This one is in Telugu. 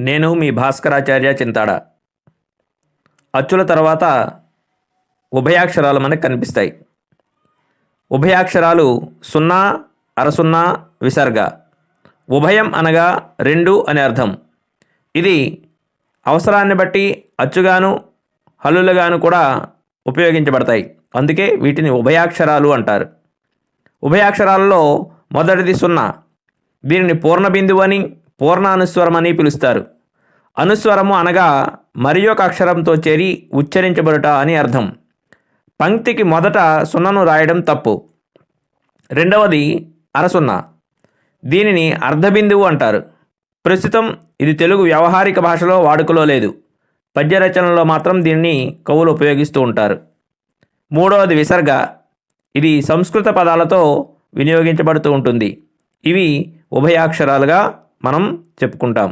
నేను మీ భాస్కరాచార్య చింతాడ. అచ్చుల తర్వాత ఉభయాక్షరాలు మనకు కనిపిస్తాయి. ఉభయాక్షరాలు సున్నా అరసున్నా విసర్గ. ఉభయం అనగా రెండు అనే అర్థం. ఇది అవసరాన్ని బట్టి అచ్చుగాను హల్లులుగాను కూడా ఉపయోగించబడతాయి. అందుకే వీటిని ఉభయాక్షరాలు అంటారు. ఉభయాక్షరాలలో మొదటిది సున్నా. దీనిని పూర్ణ బిందువు అని పూర్ణానుస్వరం అని పిలుస్తారు. అనుస్వరము అనగా మరి ఒక అక్షరంతో చేరి ఉచ్చరించబడుట అని అర్థం. పంక్తికి మొదట సున్నను రాయడం తప్పు. రెండవది అరసున్న. దీనిని అర్ధబిందువు అంటారు. ప్రస్తుతం ఇది తెలుగు వ్యవహారిక భాషలో వాడుకలో లేదు. పద్య రచనలో మాత్రం దీనిని కవులు ఉపయోగిస్తూ ఉంటారు. మూడవది విసర్గ. ఇది సంస్కృత పదాలతో వినియోగించబడుతూ ఉంటుంది. ఇవి ఉభయాక్షరాలుగా మనం చెప్పుకుంటాం.